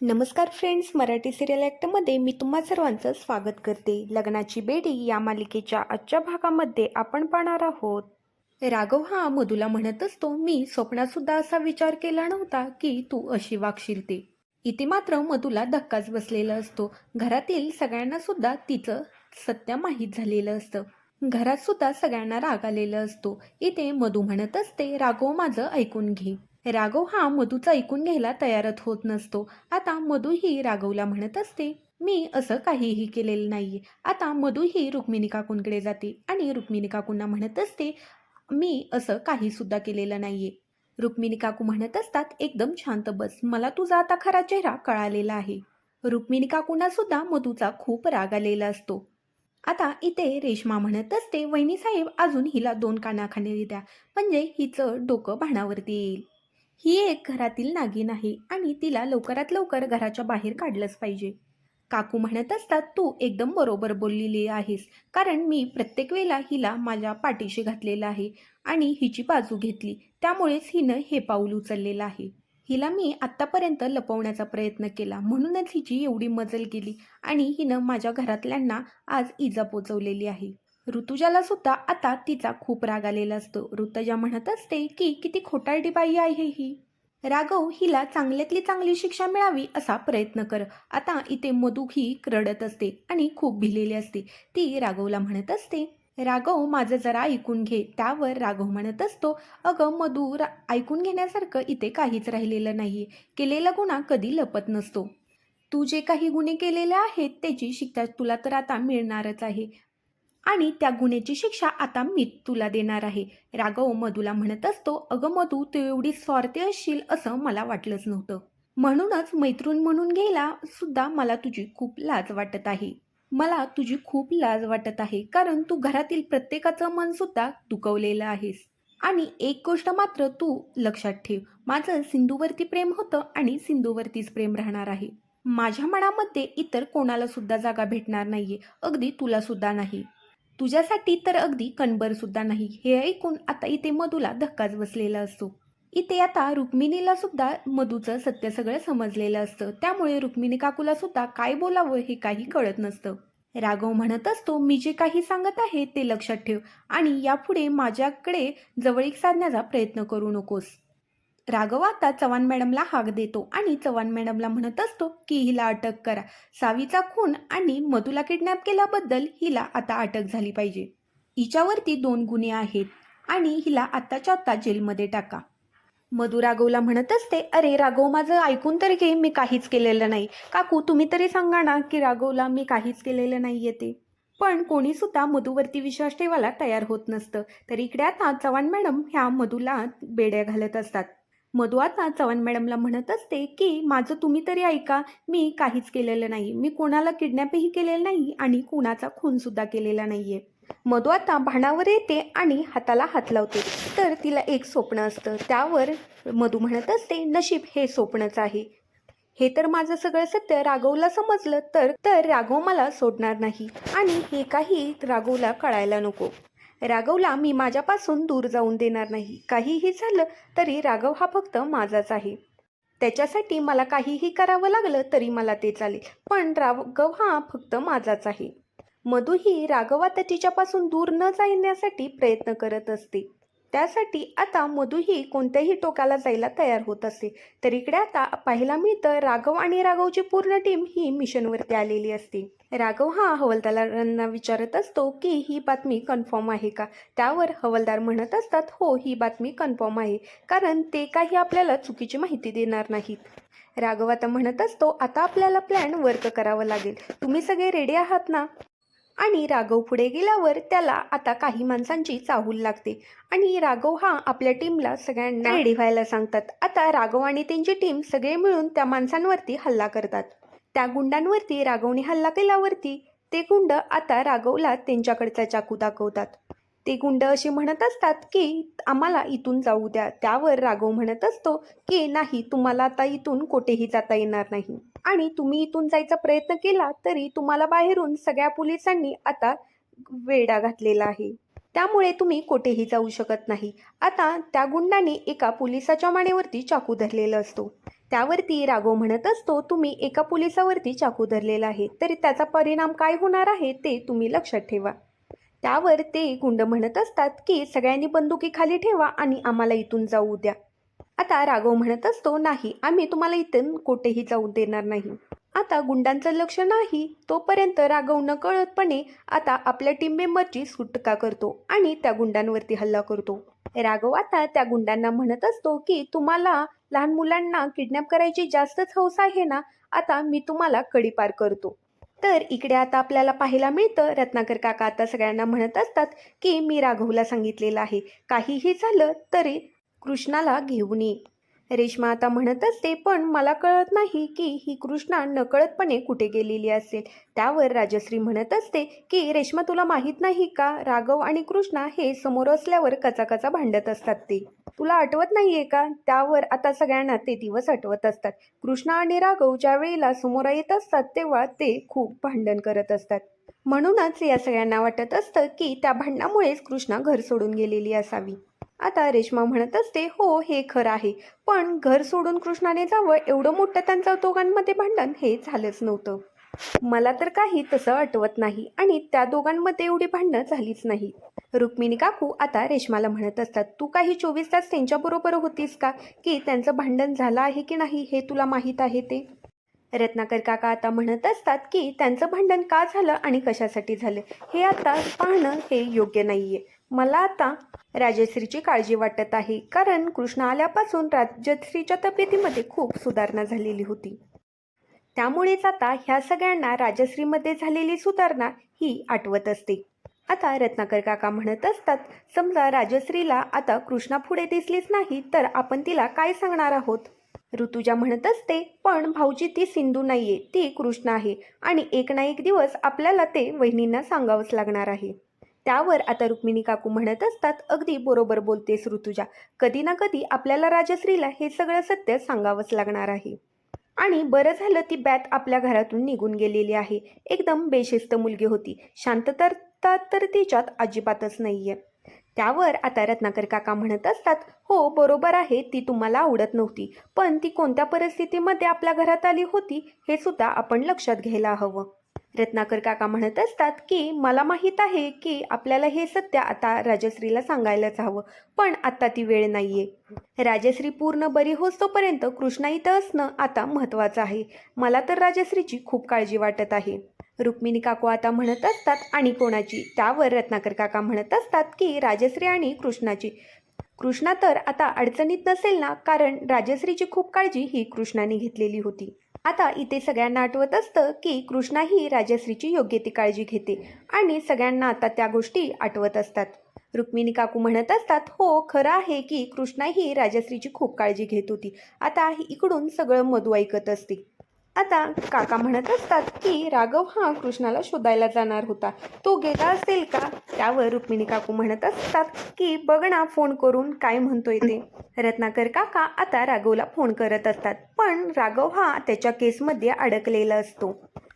नमस्कार friends Marathi serial ॲक्टमध्ये मी तुम्हा सर्वांचं स्वागत करते. लग्नाची बेडी या मालिकेच्या आजच्या भागामध्ये आपण पाहणार आहोत. राघव हा मधूला म्हणत असतो मी स्वप्नातसुद्धा असा विचार केला नव्हता की तू अशी वागशील ते. इथे मात्र मधूला धक्काच बसलेला असतो. घरातील सगळ्यांना सुद्धा तिचं सत्य माहीत झालेलं असतं. घरात सुद्धा सगळ्यांना राग आलेला असतो. इथे मधू म्हणत असते राघव माझं ऐकून घे. राघव हा मधूचा ऐकून घ्यायला तयारच होत नसतो. आता मधू ही राघवला म्हणत असते मी असं काहीही केलेलं नाहीये. आता मधू ही रुक्मिणी काकूंकडे जाते आणि रुक्मिणी काकूंना म्हणत असते मी असं काही सुद्धा केलेलं नाहीये. रुक्मिणी काकू म्हणत असतात एकदम शांत बस. मला तुझा आता खरा चेहरा कळालेला आहे. रुक्मिणी काकूंना सुद्धा मधूचा खूप राग आलेला असतो. आता इथे रेश्मा म्हणत असते वहिनी साहेब अजून हिला दोन कानाखाने द्या. म्हणजे हिचं डोकं भाणावरती येईल. ही एक घरातील नागिन आहे आणि तिला लवकरात लवकर घराच्या बाहेर काढलंच पाहिजे. काकू म्हणत असतात तू एकदम बरोबर बोललेली आहेस कारण मी प्रत्येक वेळेला हिला माझ्या पाठीशी घातलेलं आहे आणि हिची बाजू घेतली त्यामुळेच हिनं हे पाऊल उचललेलं आहे. हिला मी आत्तापर्यंत लपवण्याचा प्रयत्न केला म्हणूनच हिची एवढी मजल गेली आणि हिनं माझ्या घरातल्यांना आज इजा पोचवलेली आहे. ऋतुजाला सुद्धा आता तिचा खूप राग आलेला असतो. ऋतुजा म्हणत असते की किती खोटारडी बाई आहे ही. राघव हिला चांगल्यातली चांगली शिक्षा मिळावी असा प्रयत्न कर. आता इथे मधू ही रडत असते आणि खूप भिलेली असते. ती राघवला म्हणत असते राघव माझं जरा ऐकून घे. त्यावर राघव म्हणत असतो अगं मधू रा ऐकून घेण्यासारखं इथे काहीच राहिलेलं नाही केलेला गुन्हा कधी लपत नसतो. तू जे काही गुन्हे केलेले आहेत त्याची शिक्षा तुला तर आता मिळणारच आहे. आणि त्या गुन्ह्याची शिक्षा आता मी तुला देणार आहे. राघव मधूला म्हणत असतो अगं मधू तू एवढी स्वार्थी असशील असं मला वाटलंच नव्हतं. म्हणूनच मैत्रीण म्हणून घ्यायला सुद्धा मला तुझी खूप लाज वाटत आहे. मला तुझी खूप लाज वाटत आहे कारण तू घरातील प्रत्येकाचं मन सुद्धा दुखवलेलं आहेस. आणि एक गोष्ट मात्र तू लक्षात ठेव माझं सिंधूवरती प्रेम होतं आणि सिंधूवरतीच प्रेम राहणार आहे. माझ्या मनामध्ये इतर कोणाला सुद्धा जागा भेटणार नाहीये अगदी तुला सुद्धा नाही. तुझ्यासाठी तर अगदी कणबर सुद्धा नाही. हे ऐकून आता इथे मधूला धक्काच बसलेला असतो. इथे आता रुक्मिणीला सुद्धा मधूचं सत्य सगळं समजलेलं असतं. त्यामुळे रुक्मिणी काकूला सुद्धा काय बोलावं हे काही कळत नसतं. राघव म्हणत असतो मी जे काही सांगत आहे ते लक्षात ठेव आणि यापुढे माझ्याकडे जवळीक साधण्याचा प्रयत्न करू नकोस. राघव आता चव्हाण मॅडमला हाक देतो आणि चव्हाण मॅडमला म्हणत असतो की हिला अटक करा. सावीचा खून आणि मधुला किडनॅप केल्याबद्दल हिला आता अटक झाली पाहिजे. हिच्यावरती दोन गुन्हे आहेत आणि हिला आत्ताच्या आत्ता जेलमध्ये टाका. मधु राघवला म्हणत असते अरे राघव माझं ऐकून तरी घे मी काहीच केलेलं नाही. काकू तुम्ही तरी सांगा ना की राघवला मी काहीच केलेलं नाही येते पण कोणीसुद्धा मधूवरती विश्वास ठेवायला तयार होत नसतं. तर इकडे आता चव्हाण मॅडम ह्या मधूला बेड्या घालत असतात. मधू आता चव्हाण मॅडमला म्हणत असते की माझं तुम्ही तरी ऐका मी काहीच केलेलं नाही. मी कोणाला किडनॅपही केलेलं नाही आणि कोणाचा खूनसुद्धा केलेला नाही आहे मधू आता भाणावर येते आणि हाताला हात लावते. तर तिला एक स्वप्न असतं. त्यावर मधू म्हणत असते नशीब हे स्वप्नच आहे. हे तर माझं सगळं सत्य. राघवला समजलं तर तर राघव मला सोडणार नाही. आणि हे काही राघवला कळायला नको. राघवला मी माझ्यापासून दूर जाऊन देणार नाही. काहीही झालं तरी राघव हा फक्त माझाच आहे. त्याच्यासाठी मला काहीही करावं लागलं तरी मला ते चालेल. पण राघव हा फक्त माझाच आहे. मधूही राघव आता तिच्यापासून दूर न जाण्यासाठी प्रयत्न करत असते. त्यासाठी आता मधूही कोणत्याही टोकाला जायला तयार होत असते. तर इकडे आता पाहायला मिळतं राघव आणि राघवची पूर्ण टीम ही मिशनवरती आलेली असते. राघव हा हवलदारांना विचारत असतो की ही बातमी कन्फर्म आहे का? त्यावर हवलदार म्हणत असतात हो ही बातमी कन्फर्म आहे कारण ते काही आपल्याला चुकीची माहिती देणार नाहीत. राघव आता म्हणत असतो आता आपल्याला प्लॅन वर्क करावं लागेल. तुम्ही सगळे रेडी आहात ना? आणि राघव पुढे गेल्यावर त्याला आता काही माणसांची चाहूल लागते. आणि राघव हा आपल्या टीमला सगळ्यांना रेडी व्हायला सांगतात. आता राघव आणि त्यांची टीम सगळे मिळून त्या माणसांवरती हल्ला करतात. त्या गुंडांवरती राघवने हल्ला केल्यावरती ते गुंड आता राघवला त्यांच्याकडचा चाकू दाखवतात. ते गुंड असे म्हणत असतात की आम्हाला इथून जाऊ द्या. त्यावर राघव म्हणत असतो की नाही तुम्हाला आता इथून कुठेही जाता येणार नाही. आणि तुम्ही इथून जायचा प्रयत्न केला तरी तुम्हाला बाहेरून सगळ्या पोलिसांनी आता वेडा घातलेला आहे. त्यामुळे तुम्ही कुठेही जाऊ शकत नाही. आता त्या गुंडाने एका पोलिसाच्या मानेवरती चाकू धरलेला असतो. त्यावरती राघव म्हणत असतो तुम्ही एका पोलिसावरती चाकू धरलेला आहे तरी त्याचा परिणाम काय होणार आहे ते तुम्ही लक्षात ठेवा. त्यावर ते गुंड म्हणत असतात की सगळ्यांनी बंदुकी खाली ठेवा आणि आम्हाला इथून जाऊ द्या. आता राघव म्हणत असतो नाही आम्ही तुम्हाला इथून कुठेही जाऊ देणार नाही. आता गुंडांचं लक्ष नाही तोपर्यंत राघव नकळतपणे आता आपल्या टीम मेंबरची सुटका करतो आणि त्या गुंडांवरती हल्ला करतो. राघव आता त्या गुंडांना म्हणत असतो की तुम्हाला लहान मुलांना किडनॅप करायची जास्तच हौस आहे ना आता मी तुम्हाला कडीपार करतो. तर इकडे आता आपल्याला पाहायला मिळतं रत्नाकर काका आता सगळ्यांना म्हणत असतात की मी राघवला सांगितलेलं आहे. काहीही झालं तरी कृष्णाला घेऊन ये. रेश्मा आता म्हणत असते पण मला कळत नाही की ही कृष्णा नकळतपणे कुठे गेलेली असेल. त्यावर राजश्री म्हणत असते की रेश्मा तुला माहीत नाही का? राघव आणि कृष्णा हे समोर असल्यावर कचाकचा भांडत असतात ते. तुला आठवत नाहीये का? त्यावर आता सगळ्यांना ते दिवस आठवत असतात. कृष्णा आणि राघव ज्या वेळेला समोर येत असतात तेव्हा ते खूप भांडण करत असतात. म्हणूनच या सगळ्यांना वाटत असतं की त्या भांडणामुळेच कृष्णा घर सोडून गेलेली असावी. आता रेश्मा म्हणत असते हो हे खरं आहे. पण घर सोडून कृष्णाने जावं एवढं मोठं त्यांचं दोघांमध्ये भांडण हे झालंच नव्हतं. मला तर काही तसं आठवत नाही आणि त्या दोघांमध्ये एवढी भांडणं झालीच नाही. रुक्मिणी काकू आता रेश्माला म्हणत असतात तू काही चोवीस तास त्यांच्याबरोबर होतीस का? की त्यांचं भांडण झालं आहे की नाही हे तुला माहीत आहे ते? रत्नाकर काका आता म्हणत असतात की त्यांचं भांडण का झालं आणि कशासाठी झालं? हे आता पाहणं हे योग्य नाहीये. मला आता राजश्रीची काळजी वाटत आहे कारण कृष्ण आल्यापासून राजश्रीच्या तब्येतीमध्ये खूप सुधारणा झालेली होती. त्यामुळेच आता ह्या सगळ्यांना राजश्रीमध्ये झालेली सुधारणा ही आठवत असते. आता रत्नाकर काका म्हणत असतात समजा राजश्रीला आता कृष्णा पुढे दिसलीच नाही तर आपण तिला काय सांगणार आहोत? ऋतुजा म्हणत असते पण भाऊजी ती सिंधू नाहीये ती कृष्ण आहे आणि एक ना एक दिवस आपल्याला ते वहिनींना सांगावंच लागणार आहे. त्यावर आता रुक्मिणी काकू म्हणत असतात अगदी बरोबर बोलतेस ऋतुजा. कधी ना कधी आपल्याला राजश्रीला हे सगळं सत्य सांगावंच लागणार आहे. आणि बरं झालं ती बॅत आपल्या घरातून निघून गेलेली आहे. एकदम बेशिस्त मुलगी होती. शांतता तर तिच्यात अजिबातच नाहीये. त्यावर आता रत्नाकर काका म्हणत असतात हो बरोबर आहे ती तुम्हाला आवडत नव्हती. पण ती कोणत्या परिस्थितीमध्ये आपल्या घरात आली होती हे सुद्धा आपण लक्षात घ्यायला हवं. रत्नाकर काका म्हणत असतात की मला माहीत आहे की आपल्याला हे सत्य आता राजश्रीला सांगायलाच हवं पण आत्ता ती वेळ नाहीये. राजश्री पूर्ण बरी होतोपर्यंत कृष्णा इथं असणं आता महत्त्वाचं आहे. मला तर राजश्रीची खूप काळजी वाटत आहे. रुक्मिणी काकू आता म्हणत असतात आणि कोणाची? त्यावर रत्नाकर काका म्हणत असतात की राजश्री आणि कृष्णाची. कृष्णा तर आता अडचणीत नसेल ना कारण राजश्रीची खूप काळजी ही कृष्णाने घेतलेली होती. आता इथे सगळ्यांना आठवत असतं की कृष्णा ही राजश्रीची योग्य ती काळजी घेते आणि सगळ्यांना आता त्या गोष्टी आठवत असतात. रुक्मिणी काकू म्हणत असतात हो खरं आहे की कृष्णा ही राजश्रीची खूप काळजी घेत होती. आता इकडून सगळं मधू ऐकत असते. आता काका म्हणत असतात की राघव हा कृष्णाला शोधायला जाणार होता. तो गेला असेल का? त्यावर रुक्मिणी काकू म्हणत असतात की बघ ना फोन करून काय म्हणतोय ते. रत्नाकर काका आता राघवला फोन करत असतात. पण राघव हा त्याच्या केसमध्ये अडकलेला असतो.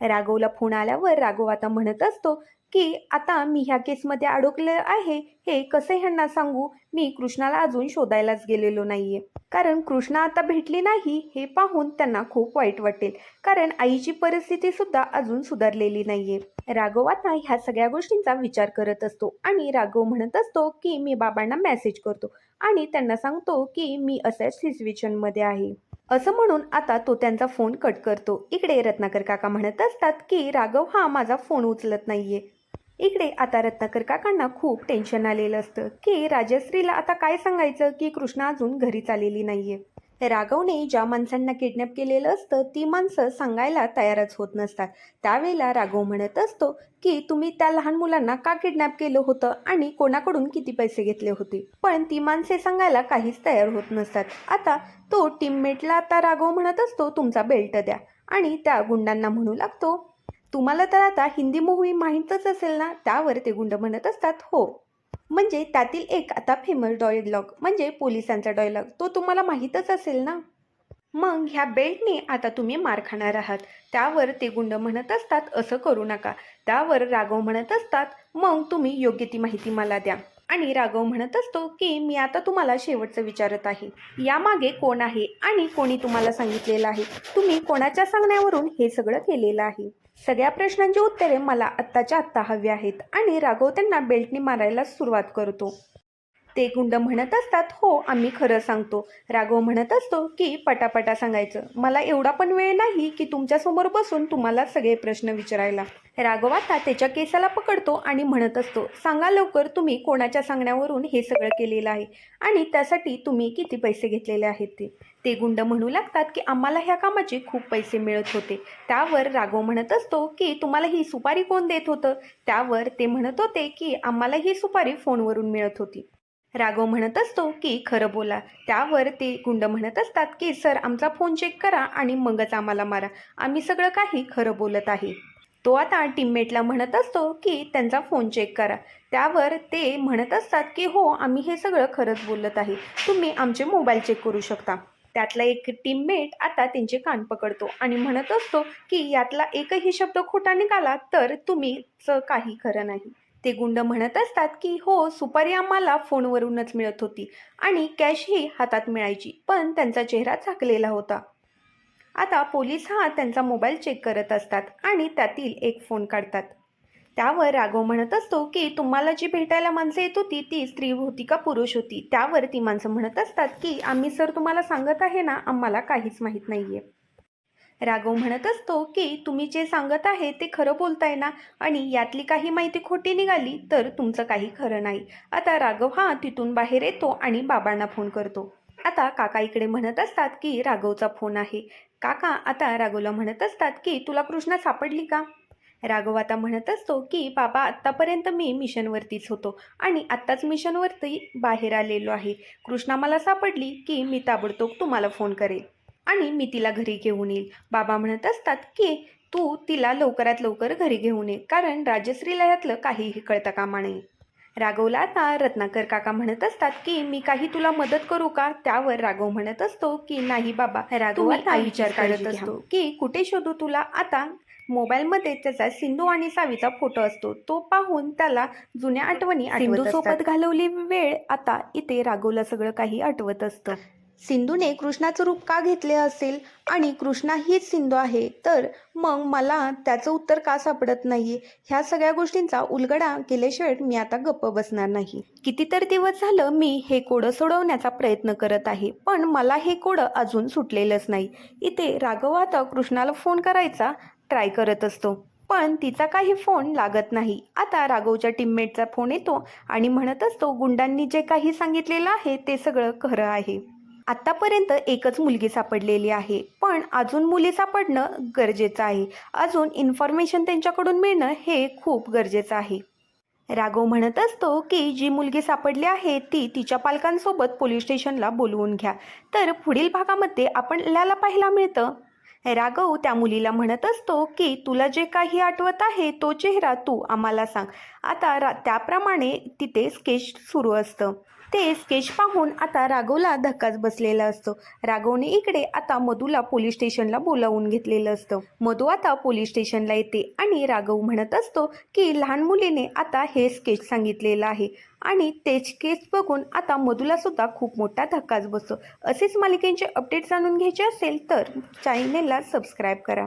राघवला फोन आल्यावर राघव आता म्हणत असतो की आता मी ह्या केसमध्ये अडकले आहे हे कसं ह्यांना सांगू? मी कृष्णाला अजून शोधायलाच गेलेलो नाहीये. कारण कृष्णा आता भेटली नाही हे पाहून त्यांना खूप वाईट वाटेल. कारण आईची परिस्थिती सुद्धा अजून सुधारलेली नाहीये. राघव आता ह्या सगळ्या गोष्टींचा विचार करत असतो आणि राघव म्हणत असतो की मी बाबांना मेसेज करतो आणि त्यांना सांगतो की मी अशाच सिच्युएशनमध्ये आहे. असं म्हणून आता तो त्यांचा फोन कट करतो. इकडे रत्नाकर काका म्हणत असतात की राघव हा माझा फोन उचलत नाहीये. इकडे आता रत्नाकर काकांना खूप टेन्शन आलेलं असतं. की राजश्रीला आता काय सांगायचं? की कृष्णा अजून घरीच आलेली नाहीये. राघवने ज्या माणसांना किडनॅप केलेलं असतं ती माणसं सांगायला तयारच होत नसतात. त्यावेळेला राघव म्हणत असतो की तुम्ही त्या लहान मुलांना का किडनॅप केलं होतं आणि कोणाकडून किती पैसे घेतले होते? पण ती माणसे सांगायला काहीच तयार होत नसतात. आता तो टीममेटला आता राघव म्हणत असतो तुमचा बेल्ट द्या. आणि त्या गुंडांना म्हणू लागतो तुम्हाला तर आता हिंदी मूवी माहीतच असेल ना? त्यावर ते गुंड म्हणत असतात हो. म्हणजे त्यातील एक आता फेमस डायलॉग म्हणजे पोलिसांचा डायलॉग तो तुम्हाला माहीतच असेल ना? मग ह्या बेल्टने आता तुम्ही मार खाणार आहात. त्यावर ते गुंड म्हणत असतात असं करू नका. त्यावर राघव म्हणत असतात मग तुम्ही योग्य ती माहिती मला द्या. आणि राघव म्हणत असतो की मी आता तुम्हाला शेवटचं विचारत आहे. यामागे कोण आहे आणि कोणी तुम्हाला सांगितलेलं आहे? तुम्ही कोणाच्या सांगण्यावरून हे सगळं केलेलं आहे? सगळ्या प्रश्नांची उत्तरे मला आत्ताच्या आत्ता हवी आहेत आणि राघव त्यांना बेल्टनी मारायला सुरुवात करतो. ते गुंड म्हणत असतात हो आम्ही खरं सांगतो. राघव म्हणत असतो की पटापटा सांगायचं. मला एवढा पण वेळ नाही की तुमच्यासमोर बसून तुम्हाला सगळे प्रश्न विचारायला. राघव आता त्याच्या केसाला पकडतो आणि म्हणत असतो सांगा लवकर तुम्ही कोणाच्या सांगण्यावरून हे सगळं केलेलं आहे आणि त्यासाठी तुम्ही किती पैसे घेतलेले आहेत ते? ते गुंड म्हणू लागतात की आम्हाला ह्या कामाचे खूप पैसे मिळत होते. त्यावर राघव म्हणत असतो की तुम्हाला ही सुपारी कोण देत होतं? त्यावर ते म्हणत होते की आम्हाला ही सुपारी फोनवरून मिळत होती. राघव म्हणत असतो की खरं बोला. त्यावर ते गुंड म्हणत असतात की सर आमचा फोन चेक करा आणि मगच आम्हाला मारा. आम्ही सगळं काही खरं बोलत आहे. तो आता टीममेटला म्हणत असतो की त्यांचा फोन चेक करा. त्यावर ते म्हणत असतात की हो आम्ही हे सगळं खरंच बोलत आहे. तुम्ही आमचे मोबाईल चेक करू शकता. त्यातला एक टीममेट आता त्यांचे कान पकडतो आणि म्हणत असतो की यातला एकही शब्द खोटा निघाला तर तुम्हीच काही खरं नाही. ते गुंड म्हणत असतात की हो सुपारी आम्हाला फोनवरूनच मिळत होती आणि कॅशही हातात मिळायची पण त्यांचा चेहरा झाकलेला होता. आता पोलीस हा त्यांचा मोबाईल चेक करत असतात आणि त्यातील एक फोन काढतात. त्यावर राघव म्हणत असतो की तुम्हाला जी भेटायला माणसं येत होती ती स्त्री होती का पुरुष होती? त्यावर ती माणसं म्हणत असतात की आम्ही सर तुम्हाला सांगत आहे ना आम्हाला काहीच माहीत नाही आहे राघव म्हणत असतो की तुम्ही जे सांगत आहे ते खरं बोलताय ना? आणि यातली काही माहिती खोटी निघाली तर तुमचं काही खरं नाही. आता राघव हा तिथून बाहेर येतो आणि बाबांना फोन करतो. आता काका इकडे म्हणत असतात की राघवचा फोन आहे. काका आता राघवला म्हणत असतात की तुला कृष्णा सापडली का? राघव आता म्हणत असतो की बाबा आत्तापर्यंत मी मिशनवरतीच होतो आणि आत्ताच मिशनवरती बाहेर आलेलो आहे. कृष्णा मला सापडली की मी ताबडतोब तुम्हाला फोन करेल. आणि मी तिला घरी घेऊन येईल. बाबा म्हणत असतात की तू तिला लवकरात लवकर घरी घेऊन ये कारण राजश्रीला यातलं काहीही कळता कामा नये. राघवला आता रत्नाकर काका म्हणत असतात की मी काही तुला मदत करू का? त्यावर राघव म्हणत असतो की नाही बाबा राघव आता विचार करत. असतो की कुठे शोधू तुला? आता मोबाईलमध्ये त्याचा सिंधू आणि सावीचा फोटो असतो. तो पाहून त्याला जुन्या आठवणी सिंधू सोबत घालवली वेळ आता इथे राघवला सगळं काही आठवत असतं. सिंधूने कृष्णाचं रूप का घेतले असेल? आणि कृष्णा हीच सिंधू आहे तर मग मला त्याचं उत्तर का सापडत नाही ह्या सगळ्या गोष्टींचा उलगडा केल्याशिवाय मी आता गप्प बसणार नाही. कितीतरी दिवस झालं मी हे कोडं सोडवण्याचा प्रयत्न करत आहे पण मला हे कोडं अजून सुटलेलंच नाही. इथे राघव आता कृष्णाला फोन करायचा ट्राय करत असतो पण तिचा काही फोन लागत नाही. आता राघवच्या टीममेटचा फोन येतो आणि म्हणत असतो गुंडांनी जे काही सांगितलेलं आहे ते सगळं खरं आहे. आत्तापर्यंत एकच मुलगी सापडलेली आहे. पण अजून मुली सापडणं गरजेचं आहे. अजून इन्फॉर्मेशन त्यांच्याकडून मिळणं हे खूप गरजेचं आहे. राघव म्हणत असतो की जी मुलगी सापडली आहे ती तिच्या पालकांसोबत पोलीस स्टेशनला बोलवून घ्या. तर पुढील भागामध्ये आपल्याला पाहायला मिळतं. राघव त्या मुलीला म्हणत असतो की तुला जे काही आठवत आहे तो चेहरा तू आम्हाला सांग. आता रा त्याप्रमाणे तिथे स्केच सुरू असतं. ते स्केच पाहून आता राघवला धक्काच बसलेला असतो. राघवने इकडे आता मधूला पोलीस स्टेशनला बोलावून घेतलेलं असतं. मधू आता पोलीस स्टेशनला येते आणि राघव म्हणत असतो की लहान मुलीने आता हे स्केच सांगितलेलं आहे. आणि ते स्केच बघून आता मधूला सुद्धा खूप मोठा धक्काच बसतो. असेच मालिकेंचे अपडेट जाणून घ्यायचे असेल तर चॅनेलला सबस्क्राईब करा.